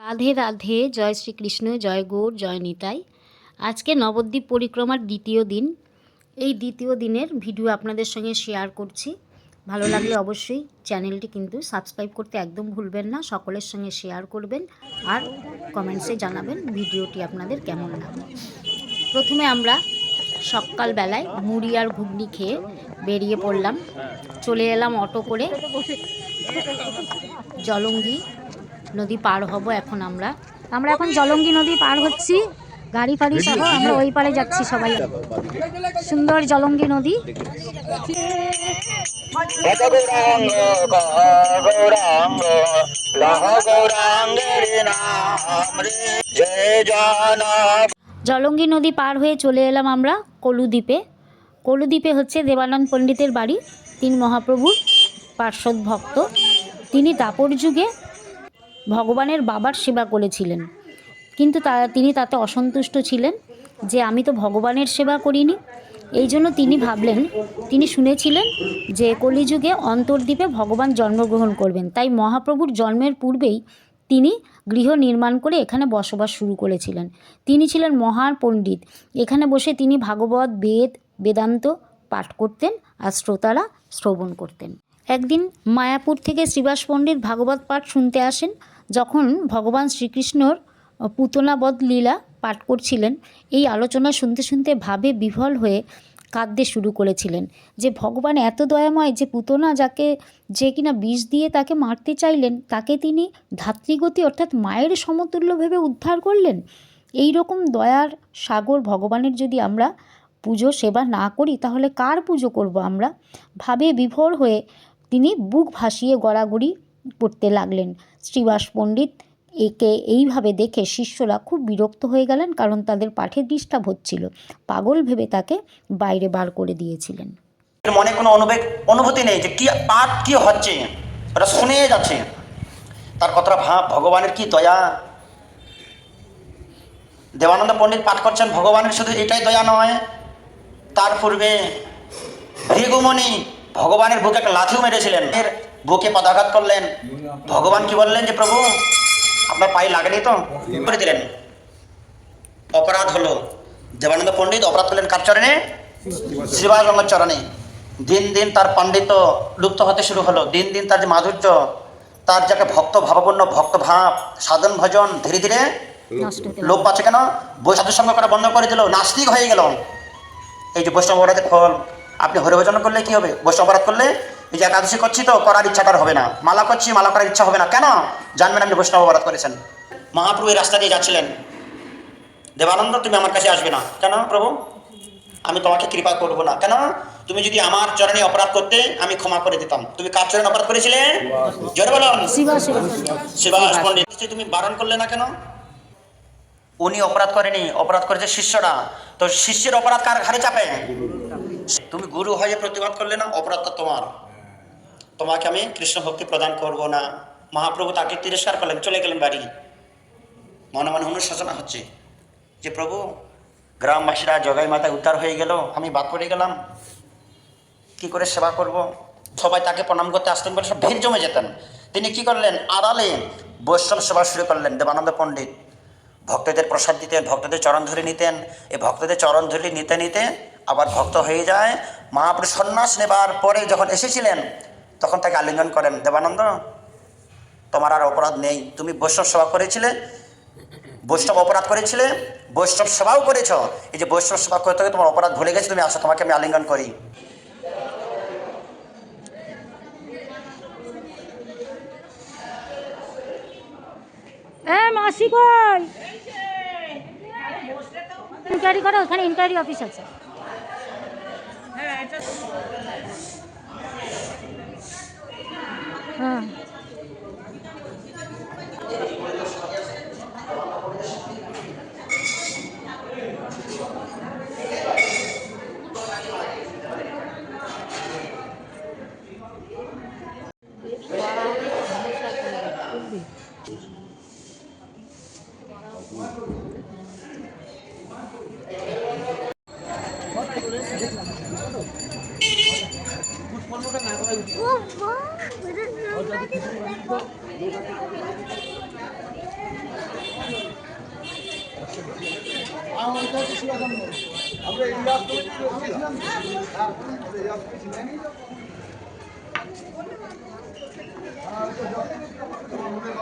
রাধে রাধে, জয় শ্রীকৃষ্ণ, জয় গৌর, জয় নিতাই। আজকে নবদ্বীপ পরিক্রমার দ্বিতীয় দিন। এই দ্বিতীয় দিনের ভিডিও আপনাদের সঙ্গে শেয়ার করছি। ভালো লাগলে অবশ্যই চ্যানেলটি কিন্তু সাবস্ক্রাইব করতে একদম ভুলবেন না, সকলের সঙ্গে শেয়ার করবেন আর কমেন্টসে জানাবেন ভিডিওটি আপনাদের কেমন লাগে প্রথমে আমরা সকালবেলায় মুড়ি আর ঘুগনি খেয়ে বেরিয়ে পড়লাম। চলে এলাম অটো করে। জলঙ্গি নদী পার হব এখন আমরা। আমরা এখন জলঙ্গি নদী পার হচ্ছি। গাড়ি ফাড়ি সহ আমরা ওই পারে যাচ্ছি সবাই। সুন্দর জলঙ্গি নদী। জলঙ্গি নদী পার হয়ে চলে এলাম আমরা কলুদ্বীপে। কলুদ্বীপে হচ্ছে দেবানন্দ পণ্ডিতের বাড়ি, তিন মহাপ্রভুর পার্শ্বদ ভক্ত। তিনি দাপর যুগে ভগবানের বাবার সেবা করেছিলেন। কিন্তু তা, তিনি তাতে অসন্তুষ্ট ছিলেন যে আমি তো ভগবানের সেবা করিনি। এই জন্য তিনি ভাবলেন, তিনি শুনেছিলেন যে কলিযুগে অন্তর্দ্বীপে ভগবান জন্মগ্রহণ করবেন। তাই মহাপ্রভুর জন্মের পূর্বেই তিনি গৃহ নির্মাণ করে এখানে বসবাস শুরু করেছিলেন। তিনি ছিলেন মহান পণ্ডিত। এখানে বসে তিনি ভাগবত, বেদ বেদান্ত পাঠ করতেন আর শ্রোতারা শ্রবণ করতেন। একদিন মায়াপুর থেকে শ্রীবাস পণ্ডিত ভাগবত পাঠ শুনতে আসেন, যখন ভগবান শ্রীকৃষ্ণর পুতনাবধ লীলা পাঠ করছিলেন, এই আলোচনা শুনতে শুনতে ভাবে বিভল হয়ে কাঁদতে শুরু করেছিলেন যে ভগবান এত দয়াময় যে পুতনা যাকে যে কিনা বিষ দিয়ে তাকে মারতে চাইলেন, তাকে তিনি ধাত্রীগতি অর্থাৎ মায়ের সমতুল্য ভেবে উদ্ধার করলেন? এই রকম দয়ার সাগর ভগবানের যদি আমরা পুজো, সেবা না করি, তাহলে কার পুজো করব আমরা? ভাবে বিভোর হয়ে তিনি বুক ভাসিয়ে গড়াগড়ি করতে লাগলেন। শ্রীবাস পণ্ডিত একে এইভাবে দেখে শিষ্যরা খুব বিরক্ত হয়ে গেলেন, কারণ তাদের পাঠে ডিস্টার্ব হচ্ছিল। পাগল ভেবে তাকে বাইরে বার করে দিয়েছিলেন। মনে কোনো অনুবেগ অনুভূতি নেই যে কি পাঠ কি হচ্ছে। ওটা শুনে যাচ্ছে। তার কথাটা ভাব, ভগবানের কি দয়া? দেবানন্দ পণ্ডিত পাঠ করছেন, ভগবানের শুধু এটাই দয়া নয় তার পূর্বে ভৃগুমণি ভগবানের বুকে একটা লাথিও মেরেছিলেন। এর বুকে পদাঘাত করলেন। ভগবান কি বললেন যে প্রভু আপনার পায়ে লাগেনি তো? করে দিলেন। অপরাধ হলো। দেবানন্দ পণ্ডিত অপরাধ করলেন কার চরণে? শ্রীবাসগঙ্গের চরণে। দিন দিন তার পাণ্ডিত্য লুপ্ত হতে শুরু হলো। দিন দিন তার যে মাধুর্য তার যাকে ভক্ত ভাবপূর্ণ ভক্ত ভাব সাধন ভজন ধীরে ধীরে লোপ পাচ্ছে কেন? বৈষ্ণব সঙ্গ করা বন্ধ করে দিল। নাস্তিক হয়ে গেল। এই যে বৈষ্ণব অপরাধের ফল আপনি হরিভজন করলে কি হবে? বৈষ্ণব অপরাধ করলে এই যে একাদশী করছি তো করার ইচ্ছাটার হবে না। মালা করছি মালা করার ইচ্ছা হবে না। কেন? জানবেন আপনি বৈষ্ণব অপরাধ করেছেন। মহাপ্রভু এই রাস্তা দিয়ে যাচ্ছিলেন। দেবানন্দ তুমি আমার কাছে আসবে না। কেন প্রভু? আমি তোমাকে কৃপা করব না। কেন? তুমি যদি আমার চরণে অপরাধ করতে আমি ক্ষমা করে দিতাম। তুমি কার চরণে অপরাধ করেছিলে? জোরে বলো শিবাসে শিবাস পণ্ডিত। তুমি বারণ করলে না কেন? উনি অপরাধ করেনি, অপরাধ করেছে শিষ্যরা। তো শিষ্যের অপরাধ কার ঘাড়ে চাপে? তুমি গুরু হয়ে প্রতিবাদ করলে না অপরাধটা তোমার। তোমাকে আমি কৃষ্ণ ভক্তি প্রদান করব না। মহাপ্রভু তাকে তিরস্কার করলেন, চলে গেলেন বাড়ি। মনে মনে অনুশাসনা হচ্ছে যে প্রভু, গ্রামবাসীরা জগাই মাথায় উদ্ধার হয়ে গেল, আমি বাদ পড়ে গেলাম। কি করে সেবা করব? সবাই তাকে প্রণাম করতে আসতেন বলে সব ভিড় জমে যেতেন। তিনি কি করলেন? আড়ালে বৈষ্ণব সেবা শুরু করলেন দেবানন্দ পণ্ডিত। ভক্তদের প্রসাদ দিতেন, ভক্তদের চরণ ধরে নিতেন। এই ভক্তদের চরণ ধরে নিতে নিতে আবার ভক্ত হয়ে যায়। মহাপুরুষ সন্ন্যাস নেবার পরে যখন এসেছিলেন, তখন তাকে আলিঙ্গন করেন, দেবানন্দ, তোমার আর অপরাধ নেই। তুমি বৈষ্ণব সেবা করেছিলে, বৈষ্ণব অপরাধ করেছিলে, বৈষ্ণব সেবাও করেছ। এই যে বৈষ্ণব সেবা করতে তোমার অপরাধ ভুলে গেছে, তুমি আসো, তোমাকে আমি আলিঙ্গন করি। এ মাসি ইনকোয়ারি করো ওখানে ইনকোয়ারি অফিস আছে। হ্যাঁ।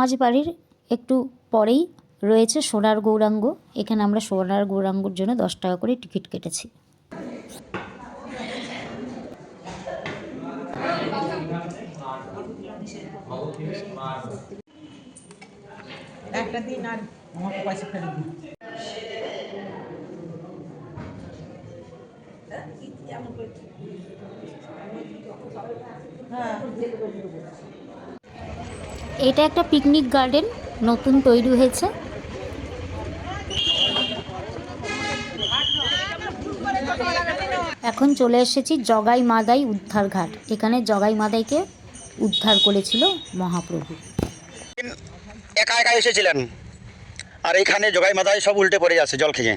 সমাজ বাড়ির একটু পরেই রয়েছে সোনার গৌরাঙ্গ। এখানে আমরা সোনার গৌরাঙ্গর জন্য দশ টাকা করে টিকিট কেটেছি। হ্যাঁ। এটা একটা পিকনিক গার্ডেন নতুন তৈরি হয়েছে। এখন চলে এসেছি জগাই মাদাই উদ্ধার ঘাট। এখানে জগাই মাদাইকে উদ্ধার করেছিল মহাপ্রভু। একা একা এসেছিলেন। আর এইখানে জগাই মাথায় সব উল্টে পড়ে যাচ্ছে জল খেয়ে।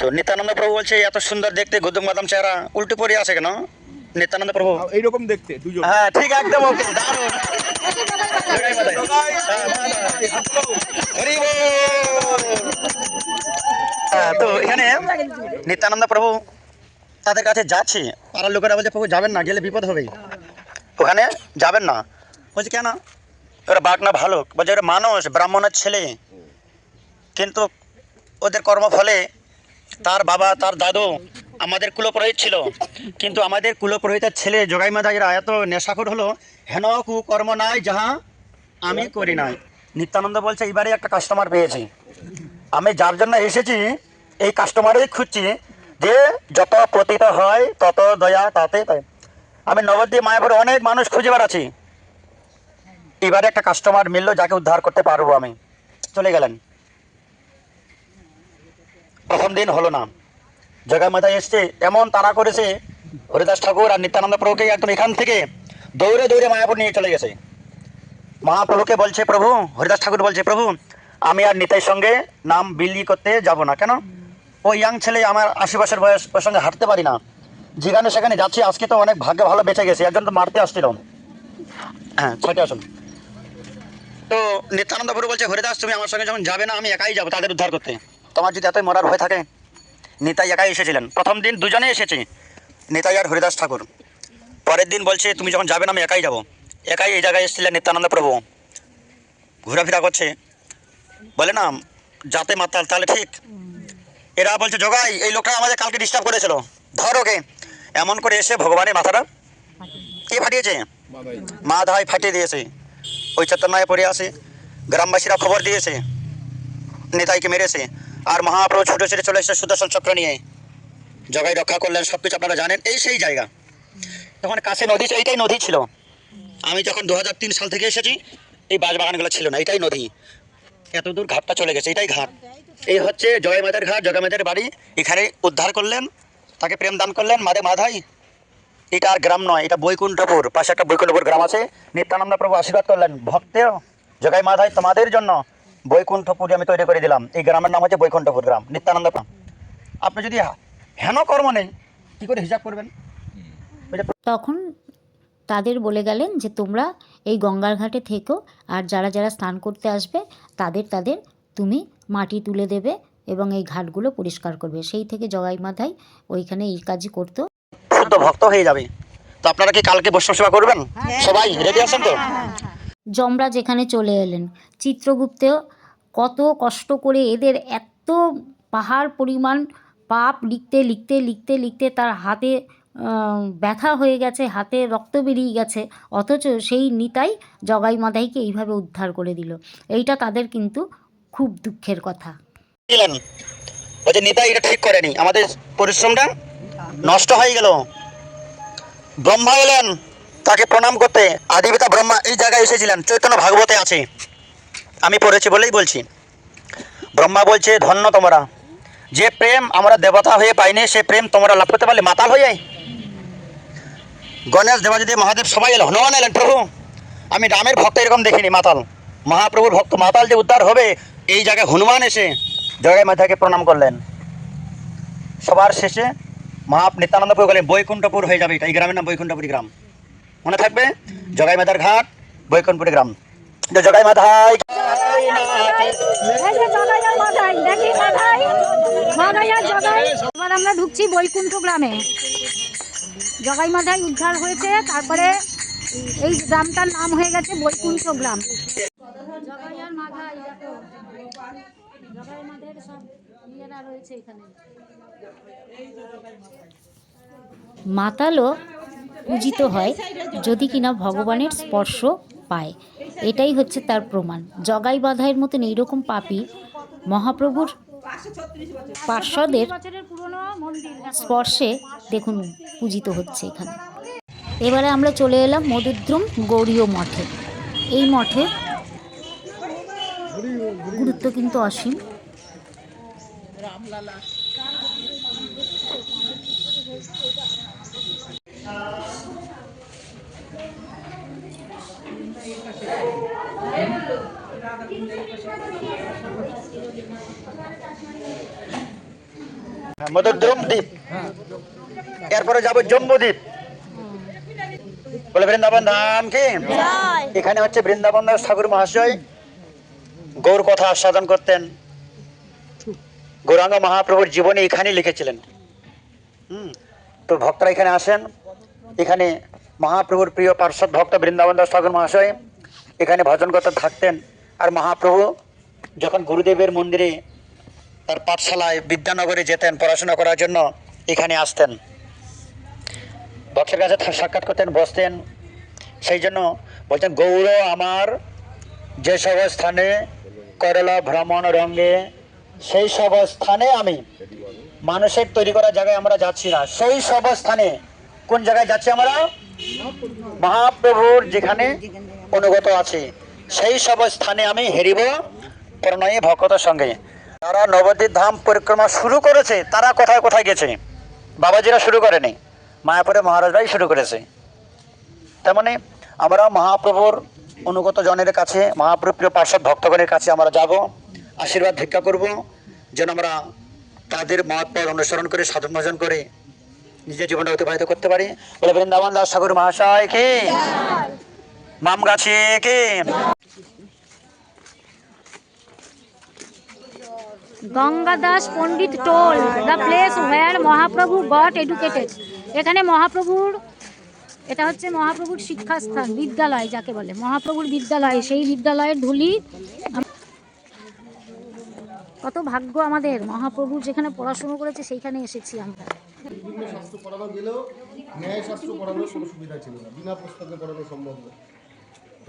তো নিত্যানন্দ প্রভু বলছে এত সুন্দর দেখতে গৌতম বাদাম চেহারা উল্টে পড়ে আছে কেন? নিত্যানন্দ প্রভু। এইরকম দেখতে হ্যাঁ ঠিক একদম ওকে দারুণ। তো এখানে নিত্যানন্দ প্রভু তাদের কাছে যাচ্ছে। পাড়ার লোকেরা বলছে, প্রভু, যাবেন না, গেলে বিপদ হবে ওখানে যাবেন না। বলছে, কেন? ওরা বাঘ না ভালো বলছে, ওরা মানুষ, ব্রাহ্মণের ছেলে। কিন্তু ওদের কর্মফলে তার বাবা, তার দাদু আমাদের কুলপুরোহিত ছিল। কিন্তু আমাদের কুলপুরোহিতের ছেলে জগাই মাদাইরা এত নেশাখোর হলো হেন কুকর্ম নাই, যাহা আমি করি নাই। নিত্যানন্দ বলছে এবারে একটা কাস্টমার পেয়েছি। আমি যার জন্য এসেছি, এই কাস্টমারই খুঁজছি যে যত পতিত হয়, তত দয়া তাতে তাই আমি নবদ্বীপ, মায়াপুরে অনেক মানুষ খুঁজে বেড়াচ্ছি। এবারে একটা কাস্টমার মিললো, যাকে উদ্ধার করতে পারব আমি। চলে গেলেন। প্রথম দিন হলো না। জগায় মাথায় এসছে, এমন তারা করেছে, হরিদাস ঠাকুর আর নিত্যানন্দ প্রভুকে একদম এখান থেকে দৌড়ে দৌড়ে মায়াপুর নিয়ে চলে গেছে। মহাপ্রভুকে বলছে, প্রভু, হরিদাস ঠাকুর বলছে, প্রভু, আমি আর নিতাইয়ের সঙ্গে নাম বিলি করতে যাব না। কেন? ও ইয়াং ছেলে, আমার আশেপাশের বয়স ওর সঙ্গে হাঁটতে পারি না। যেখানে সেখানে যাচ্ছি, আজকে তো অনেক ভাগ্য ভালো বেঁচে গেছে একজন তো মারতে আসছিল। হ্যাঁ ছয়টা আসুন। তো নিত্যানন্দ প্রভু বলছে, হরিদাস, তুমি আমার সঙ্গে যখন যাবে না, আমি একাই যাব তাদের উদ্ধার করতে। তোমার যদি এতই মরার ভয় থাকে, নিতাই একাই এসেছিলেন। প্রথম দিন দুজনে এসেছে, নিতাই আর হরিদাস ঠাকুর। পরের দিন বলছে, তুমি যখন যাবে না, আমি একাই যাব। একাই এই জায়গায় এসেছিলেন নিত্যানন্দ প্রভু। ঘোরাফেরা করছে। বলে, না, যাতে মাতাল তাহলে ঠিক। এরা বলছে, জগাই, এই লোকটা আমাদের কালকে ডিস্টার্ব করেছিল। ধর ওকে। এমন করে এসে ভগবানের মাথাটা কে ফাটিয়েছে? মা ধাই ফাটিয়ে দিয়েছে। ওই চৈতন্যায় পড়ে আসে গ্রামবাসীরা খবর দিয়েছে। নেতাইকে মেরেছে। আর মহাপ্রভু ছুটে ছুটে চলে এসেছে সুদর্শন চক্র নিয়ে। জগাই রক্ষা করলেন সব কিছু আপনারা জানেন। এই সেই জায়গা। তখন কাছে নদী এইটাই নদী ছিল। আমি যখন দু হাজার তিন সাল থেকে এসেছি, এই বাগানগুলো ছিল না এটাই নদী। এত দূর ঘাটটা চলে গেছে এটাই ঘাট। এই হচ্ছে জয় মাদের ঘাট জগা মাদের বাড়ি। এখানে উদ্ধার করলেন, তাকে প্রেম দান করলেন, মাদে মাধাই। এটা আর গ্রাম নয়, এটা বৈকুণ্ঠপুর, পাশে একটা বৈকুণ্ঠপুর গ্রাম আছে। নিত্যানন্দ প্রভু আশীর্বাদ করলেন ভক্তেও জগাই মাধাই তোমাদের জন্য বৈকুণ্ঠপুরি আমি তৈরি করে দিলাম। এই গ্রামের নাম হচ্ছে বৈকুণ্ঠপুর গ্রাম, নিত্যানন্দ আপনি যদি হেন কর্ম নেই, কী করে হিসাব করবেন? তখন তাদের বলে গেলেন যে তোমরা এই গঙ্গার ঘাটে থেকো আর যারা যারা স্নান করতে আসবে তাদের তাদের তুমি মাটি তুলে দেবে এবং এই ঘাটগুলো পরিষ্কার করবে। সেই থেকে জগাই মাথায় ওইখানে এই কাজই করতো। শুদ্ধ ভক্ত হয়ে যাবে। তো আপনারা কি কালকে বৈষ্ণব সেবা করবেন? সবাই রেডি আছেন তো? যমরাজ এখানে চলে এলেন চিত্রগুপ্তেও কত কষ্ট করে এদের এত পাহাড় পরিমাণ পাপ লিখতে লিখতে লিখতে লিখতে তার হাতে ব্যথা হয়ে গেছে, হাতে রক্ত বেরিয়ে গেছে, অথচ সেই নিতাই জগাই মাদাইকে এইভাবে উদ্ধার করে দিল। এইটা তাদের কিন্তু খুব দুঃখের কথা। বলছে নিতা এটা ঠিক করেনি। আমাদের পরিশ্রমটা নষ্ট হয়ে গেল। ব্রহ্মা এলেন তাকে প্রণাম করতে। আদিপিতা ব্রহ্মা এই জায়গায় এসেছিলেন, চৈতন্য ভাগবতে আছে। আমি পড়েছি বলেই বলছি। ব্রহ্মা বলছে, ধন্য তোমরা। যে প্রেম আমরা দেবতা হয়ে পাইনি, সে প্রেম তোমরা লাভ করতে পারলে, মাতাল হয়ে যায় গণেশ দেবাজিদেব মহাদেব, সবাই এলো। হনুমান এলেন, প্রভু। আমি রামের ভক্ত এরকম দেখিনি, মাতাল। মহাপ্রভুর ভক্ত, মাতাল যে উদ্ধার হবে, এই জায়গায় হনুমান এসে জয় মাতাকে প্রণাম করলেন। সবার শেষে মহা নিত্যানন্দপুর গেলেন বৈকুণ্ঠপুর হয়ে যাবে এটা। এই গ্রামের নাম বৈকুণ্ঠপুরী গ্রাম। মনে থাকবে? জগাই মাতার ঘাট, বৈকুণ্ঠপুরী গ্রাম। জগাই মাথায়। আমরা ঢুকছি বৈকুণ্ঠ গ্রামে। জগাই মাথায় উদ্ধার হয়েছে তারপরে এই গ্রামটার নাম হয়ে গেছে বৈকুণ্ঠ গ্রাম। জগাই মাথায় জগাই মাথায় সব ইয়েরা রয়েছে এখানে। মাতালও পূজিত হয় যদি কিনা ভগবানের স্পর্শ পায়। এটাই হচ্ছে তার প্রমাণ। জগাই বাধাইয়ের মতন এইরকম পাপি মহাপ্রভুর পার্শ্বদের স্পর্শে দেখুন পূজিত হচ্ছে এখানে। এবারে আমরা চলে এলাম মধুদ্রুম গৌরীয় মঠে। এই মঠে গুরুত্ব কিন্তু অসীম। মধুদ্রুম দ্বীপ এরপরে যাব জম্বু দ্বীপ বলে বৃন্দাবন ধাম কি? এখানে হচ্ছে বৃন্দাবন দাস ঠাকুর মহাশয় গৌর কথা আস্বাদন করতেন। গৌরাঙ্গ মহাপ্রভুর জীবনী এখানেই লিখেছিলেন। হুম তো ভক্তরা এখানে আসেন। এখানে মহাপ্রভুর প্রিয় পার্শ্বদ ভক্ত বৃন্দাবন দাস ঠাকুর মহাশয় এখানে ভজন করতে থাকতেন। আর মহাপ্রভু যখন গুরুদেবের মন্দিরে তার পাঠশালায় বিদ্যানগরে যেতেন, পড়াশোনা করার জন্য এখানে আসতেন। ভক্তের কাছে সাক্ষাৎ করতেন, বসতেন। সেই জন্য বলতেন, গৌর আমার যে সব স্থানে করলা ভ্রমণ রঙ্গে, সেই সব স্থানে আমি মানুষের তৈরি করা জায়গায় আমরা যাচ্ছি না। সেই সব স্থানে কোন জায়গায় যাচ্ছি আমরা? মহাপ্রভুর যেখানে অনুগত আছে। সেই সব স্থানে আমি হেরিব প্রণয়ে ভক্তর সঙ্গে। যারা নবদ্বীপ ধাম পরিক্রমা শুরু করেছে, তারা কোথায় কোথায় গেছে? বাবাজিরা শুরু করেনি, মায়াপুরে মহারাজরাই শুরু করেছে। তার মানে আমরা মহাপ্রভুর অনুগত জনের কাছে মহাপ্রভু প্রিয় পার্শ্বদ ভক্তগণের কাছে আমরা যাব, আশীর্বাদ ভিক্ষা করব, যেন আমরা তাদের মহাত্মার অনুসরণ করে, সাধন ভজন করে নিজের জীবনটা অতিবাহিত করতে পারি। বলে বৃন্দাবন দাস ঠাকুর মহাশয় কি? মাম গাছে কি? Gangadas Pandit toll the place where Mahaprabhu got educated. এখানে মহাপ্রভুর এটা হচ্ছে মহাপ্রভুর শিক্ষাস্থান বিদ্যালয় যাকে বলে। মহাপ্রভুর বিদ্যালয় সেই বিদ্যালয়ের ধুলি। কত ভাগ্য আমাদের মহাপ্রভু যেখানে পড়াশুনো করেছে সেইখানে এসেছি আমরা। বিভিন্ন শাস্ত্র পড়ানো গেলেও ন্যায় শাস্ত্র পড়ানোর কোনো সুবিধা ছিল না বিনা পুস্তকে পড়ানো সম্ভব না।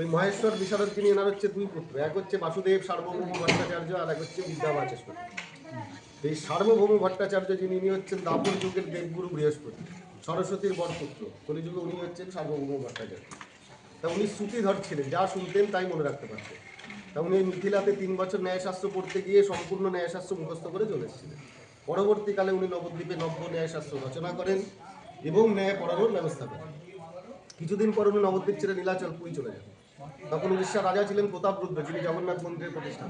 ওই মহেশ্বর বিশারদ যিনি এনার হচ্ছে দুই পুত্র, এক হচ্ছে বাসুদেব সার্বভৌম ভট্টাচার্য আর এক হচ্ছে বিদ্যা বিদ্যাবাচস্পতি। এই সার্বভৌম ভট্টাচার্য যিনি, ইনি হচ্ছেন দাপর যুগের দেবগুরু বৃহস্পতি, সরস্বতীর বরপুত্র কলিযুগে উনি হচ্ছেন সার্বভৌম ভট্টাচার্য। তা উনি শ্রুতিধর ছিলেন, যা শুনতেন তাই মনে রাখতে পারতেন। তা উনি মিথিলাতে তিন বছর ন্যায়শাস্ত্র পড়তে গিয়ে সম্পূর্ণ ন্যায়শাস্ত্র মুখস্থ করে চলে এসেছিলেন। পরবর্তীকালে উনি নবদ্বীপে নব্য ন্যায়শাস্ত্র রচনা করেন এবং ন্যায় পড়ানোর ব্যবস্থা করেন। কিছুদিন পর উনি নবদ্বীপ ছেড়ে নীলাচল পুরী চলে যান। তখন উড়িষ্যার রাজা ছিলেন প্রতাপরুদ্র যিনি জগন্নাথ মন্দিরের প্রতিষ্ঠা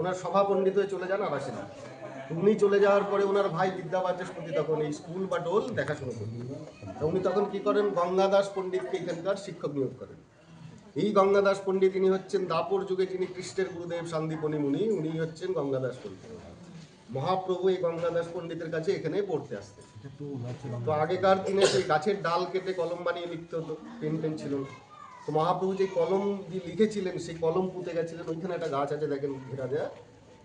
ওনার সভা পণ্ডিত হয়ে চলে যান আর আসেন। উনি চলে যাওয়ার পরে ওনার ভাই বিদ্যাবাচস্পতি তখন এই স্কুল বা টোল দেখাশোনা করতেন উনি তখন কি করেন? গঙ্গাদাস পণ্ডিতকে এখানকার শিক্ষক নিয়োগ করেন। এই গঙ্গাদাস পণ্ডিত ইনি হচ্ছেন দাপর যুগে যিনি কৃষ্ণের গুরুদেব শান্তিপনি মুনি, উনি হচ্ছেন গঙ্গাদাস পণ্ডিত। মহাপ্রভু এই গঙ্গাদাস পণ্ডিতের কাছে এখানে পড়তে আসতেন। তো আগেকার দিনে সেই গাছের ডাল কেটে কলম বানিয়ে লিখতে হতো পেন পেন ছিল। তো মহাপ্রভু যে কলম দিয়ে লিখেছিলেন সেই কলম পুঁতে গেছিলেন ওইখানে একটা গাছ আছে দেখেন ঘেরা দেয়া।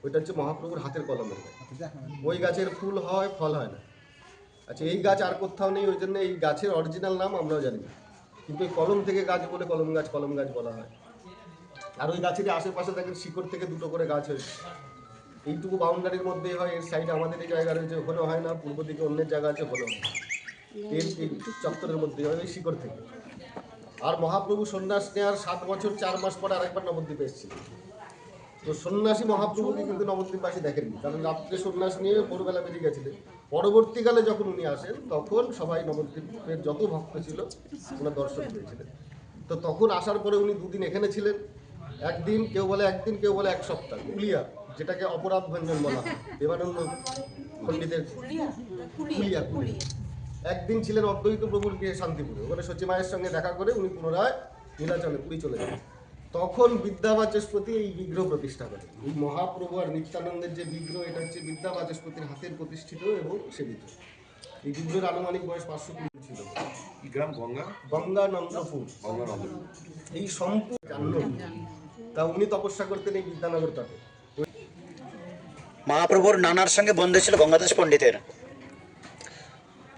ওইটা হচ্ছে মহাপ্রভুর হাতের কলমের গাছ। ওই গাছের ফুল হয় ফল হয় না। আচ্ছা এই গাছ আর কোথাও নেই ওই জন্য এই গাছের অরিজিনাল নাম আমরাও জানি না। কিন্তু এই কলম থেকে গাছ বলে কলম গাছ কলম গাছ বলা হয়। আর ওই গাছের আশেপাশে দেখেন শিকড় থেকে দুটো করে গাছ হয়েছে। এইটুকু বাউন্ডারির মধ্যেই হয় এর সাইডে আমাদের এই জায়গা রয়েছে ওখানেও হয় না পূর্ব দিকে অন্যের জায়গা আছে ওখানেও হয়। এর এই চত্বরের মধ্যে হয় ওই শিকড় থেকে। আর মহাপ্রভু সন্ন্যাস নেওয়ার সাত বছর চার মাস পরে আরেকবার নবদ্বীপে এসেছিলেন তো সন্ন্যাসী মহাপ্রভুকে কিন্তু নবদ্বীপবাসী দেখেননি। কারণ রাত্রে সন্ন্যাস নিয়ে ভোরবেলা বেরিয়ে গেছিলেন। পরবর্তীকালে যখন উনি আসেন তখন সবাই নবদ্বীপের যত ভক্ত ছিল ওনার দর্শন পেয়েছিলেন তো তখন আসার পরে উনি দুদিন এখানে ছিলেন। একদিন কেউ বলে একদিন কেউ বলে এক সপ্তাহ। কুলিয়া যেটাকে অপরাধ ভঞ্জন বলা হয়। দেবানন্দ পণ্ডিতের কুলিয়া। কুলিয়া। একদিন ছিলেন অদ্বৈত প্রভুর গিয়ে শান্তিপুরে। ওখানে সচিমায়ের সঙ্গে দেখা করে উনি পুনরায় নীলাচলে পুরী চলে যান তখন বিদ্যাবাচস্পতি এই বিগ্রহ প্রতিষ্ঠা করেন। এই মহাপ্রভু আর নিত্যানন্দের যে বিগ্রহ এটা হচ্ছে বিদ্যাবাচস্পতির হাতের প্রতিষ্ঠিত এবং সেবিত। এই বিগ্রহের আনুমানিক বয়স পাঁচশো কুড়ি ছিল। গ্রাম? গঙ্গা? গঙ্গানন্দপুর গঙ্গা নদী এই সম্পূর্ণ। তা উনি তপস্যা করতেন এই বিদ্যানগর তটে। মহাপ্রভুর নানার সঙ্গে বন্ধু ছিল গঙ্গাদাস পণ্ডিতের।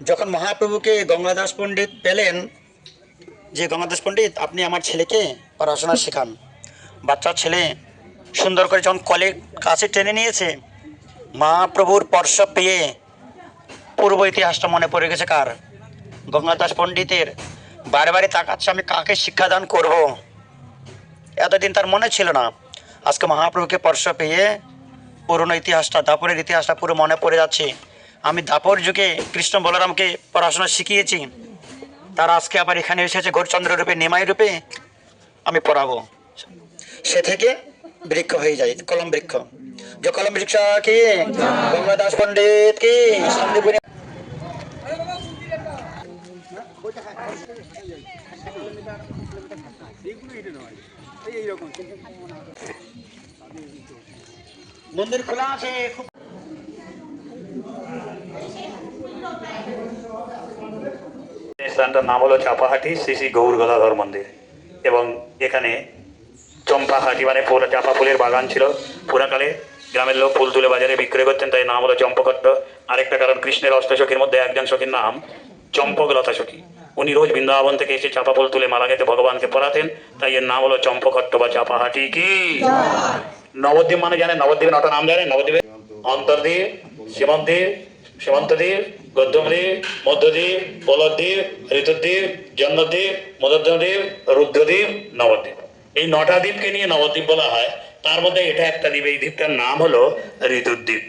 যখন মহাপ্রভুকে গঙ্গাদাস পণ্ডিত পেলেন, যে গঙ্গাদাস পণ্ডিত, আপনি আমার ছেলেকে পড়াশোনা শেখান। বাচ্চা ছেলে সুন্দর করে যখন কলে কাছে টেনে নিয়েছে, মহাপ্রভুর স্পর্শ পেয়ে পূর্ব ইতিহাসটা মনে পড়ে গেছে কার? গঙ্গাদাস পণ্ডিতের বারে বারে তাকাচ্ছে, আমি কাকে শিক্ষাদান করব? এতদিন তার মনে ছিল না। আজকে মহাপ্রভুকে স্পর্শ পেয়ে পুরনো ইতিহাসটা, দাপরের ইতিহাসটা পুরো মনে পড়ে যাচ্ছে। আমি দাপর যুগে কৃষ্ণ বলরামকে পড়াশোনা শিখিয়েছি। তার আজকে আবার এখানে এসেছে গৌরচন্দ্র রূপে, নিমাই রূপে। আমি পড়াবো। সে থেকে বৃক্ষ হয়ে যায়, কলম বৃক্ষ। যে কলম বৃক্ষ কি? গঙ্গাদাস পণ্ডিত কি? মন্দির খোলা আছে, খুব স্থানটার নাম হলো চাপাহাটি শ্রী শ্রী গৌর গদাধর মন্দির। এবং এখানে চম্পাহাটি মানে ফুল চাপা ফুলের বাগান ছিল। পুরাকালে গ্রামের লোক ফুল তুলে বাজারে বিক্রয় করতেন তাই নাম হলো চম্পকট্ট। আরেকটা কারণ কৃষ্ণের অষ্টসখীর মধ্যে একজন সখীর নাম চম্পকলতা সখী। উনি রোজ বৃন্দাবন থেকে এসে চাপা ফুল তুলে মালা গেতে ভগবানকে পড়াতেন তাই এর নাম হলো চম্পকট্ট বা চাপাহাটি। কি? নবদ্বীপ মানে জানেন নবদ্বীপের নটা নাম জানেন? নবদ্বীপের অন্তর্দ্বীপ সীমন্তদ্বীপ সীমন্তদ্বীপ গদ্যমদ্বীপ মধ্যদ্বীপ বলদ্বীপ ঋতুদ্বীপ, জন্মদ্বীপ মদদ্বীপ রুদ্রদ্বীপ, নবদ্বীপ। এই নটা দ্বীপকে নিয়ে নবদ্বীপ বলা হয়। তার মধ্যে এটা একটা দ্বীপ। এই দ্বীপটার নাম হলো ঋতুদ্বীপ।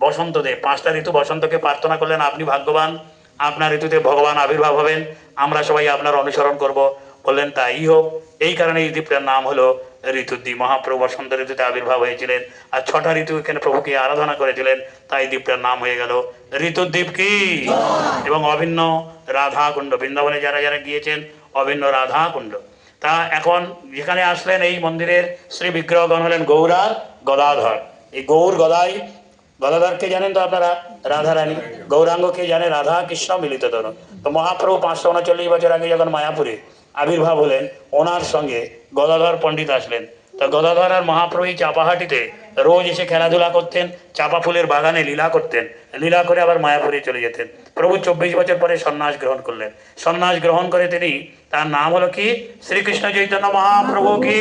বসন্ত দেব পাঁচটা ঋতু বসন্তকে প্রার্থনা করলেন, আপনি ভাগ্যবান। আপনার ঋতুতে ভগবান আবির্ভাব হবেন। আমরা সবাই আপনার অনুসরণ করব। বললেন, তাই হোক। এই কারণে এই দ্বীপটার নাম হলো ঋতুদ্বীপ মহাপ্রভু বসন্ত ঋতুতে আবির্ভাব হয়েছিলেন আর ছটা ঋতু এখানে প্রভুকে আরাধনা করেছিলেন, তাই দ্বীপটার নাম হয়ে গেল ঋতুদ্বীপ কি? এবং অভিন্ন রাধা কুণ্ড বৃন্দাবনে যারা যারা গিয়েছেন, অভিন্ন রাধা কুণ্ড তা এখন যেখানে আসলেন এই মন্দিরের শ্রী বিগ্রহগণ হলেন গৌরার গদাধর। এই গৌর গদাই, গদাধরকে জানেন তো আপনারা? রাধা রানী। গৌরাঙ্গকে জানে রাধা কৃষ্ণ মিলিত তন তো মহাপ্রভু পাঁচশো উনচল্লিশ বছর আগে যখন মায়াপুরে আবির্ভাব হলেন, ওনার সঙ্গে গদাধর পণ্ডিত আসলেন। তা গদাধর আর মহাপ্রভু চাপাহাটিতে রোজ এসে খেলাধুলা করতেন, চাপা ফুলের বাগানে লীলা করতেন, লীলা করে আবার মায়াপুরে চলে যেতেন। প্রভু চব্বিশ বছর পরে সন্ন্যাস গ্রহণ করলেন। সন্ন্যাস গ্রহণ করে তিনি, তার নাম হলো কি? শ্রীকৃষ্ণ চৈতন্য মহাপ্রভু কি?